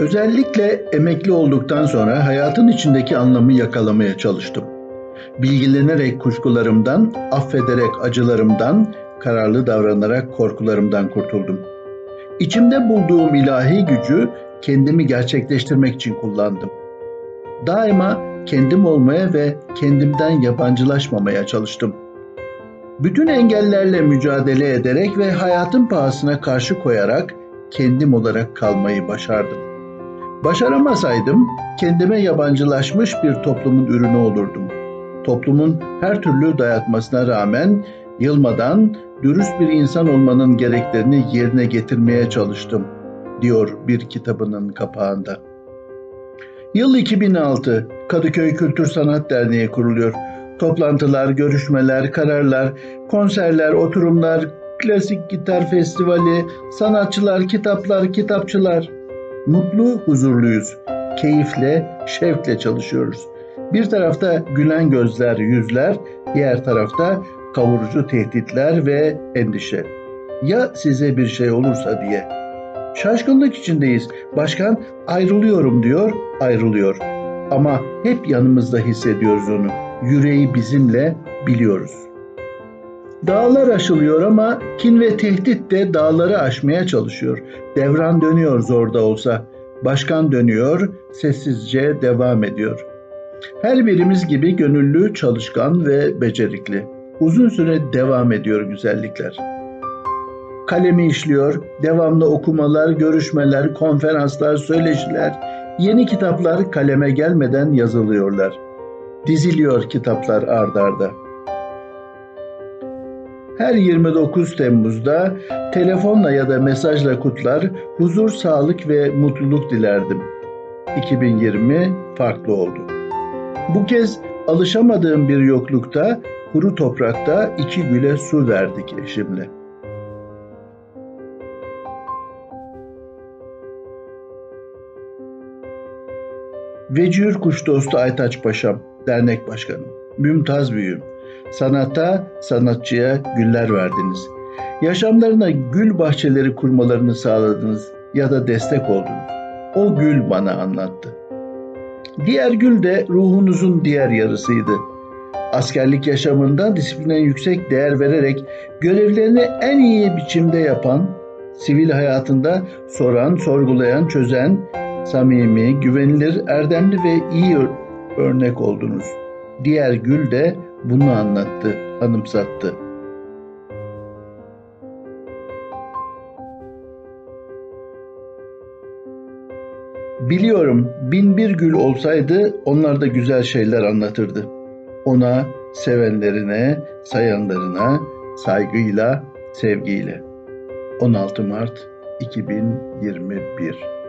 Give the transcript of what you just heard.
Özellikle emekli olduktan sonra hayatın içindeki anlamı yakalamaya çalıştım. Bilgilenerek kuşkularımdan, affederek acılarımdan, kararlı davranarak korkularımdan kurtuldum. İçimde bulduğum ilahi gücü kendimi gerçekleştirmek için kullandım. Daima kendim olmaya ve kendimden yabancılaşmamaya çalıştım. Bütün engellerle mücadele ederek ve hayatın pahasına karşı koyarak kendim olarak kalmayı başardım. Başaramasaydım kendime yabancılaşmış bir toplumun ürünü olurdum. Toplumun her türlü dayatmasına rağmen yılmadan dürüst bir insan olmanın gereklerini yerine getirmeye çalıştım, diyor bir kitabının kapağında. Yıl 2006, Kadıköy Kültür Sanat Derneği kuruluyor. Toplantılar, görüşmeler, kararlar, konserler, oturumlar, klasik gitar festivali, sanatçılar, kitaplar, kitapçılar. Mutlu, huzurluyuz. Keyifle, şevkle çalışıyoruz. Bir tarafta gülen gözler, yüzler, diğer tarafta kavurucu tehditler ve endişe. Ya size bir şey olursa diye. Şaşkınlık içindeyiz. Başkan ayrılıyorum diyor, ayrılıyor. Ama hep yanımızda hissediyoruz onu. Yüreği bizimle biliyoruz. Dağlar aşılıyor ama kin ve tehdit de dağları aşmaya çalışıyor. Devran dönüyor zor da olsa. Başkan dönüyor, sessizce devam ediyor. Her birimiz gibi gönüllü, çalışkan ve becerikli. Uzun süre devam ediyor güzellikler. Kalemi işliyor, devamlı okumalar, görüşmeler, konferanslar, söyleşiler, yeni kitaplar kaleme gelmeden yazılıyorlar. Diziliyor kitaplar ard arda. Her 29 Temmuz'da telefonla ya da mesajla kutlar, huzur, sağlık ve mutluluk dilerdim. 2020 farklı oldu. Bu kez alışamadığım bir yoklukta, kuru toprakta iki güle su verdik eşimle. Vecihür Kuş Dostu Aytaç Paşam, dernek başkanı. Mümtaz büyüğüm. Sanata, sanatçıya güller verdiniz. Yaşamlarına gül bahçeleri kurmalarını sağladınız ya da destek oldunuz. O gül bana anlattı. Diğer gül de ruhunuzun diğer yarısıydı. Askerlik yaşamında disipline yüksek değer vererek görevlerini en iyi biçimde yapan, sivil hayatında soran, sorgulayan, çözen, samimi, güvenilir, erdemli ve iyi örnek oldunuz. Diğer gül de bunu anlattı, anımsattı. Biliyorum bin bir gül olsaydı onlar da güzel şeyler anlatırdı. Ona, sevenlerine, sayanlarına saygıyla, sevgiyle. 16 Mart 2021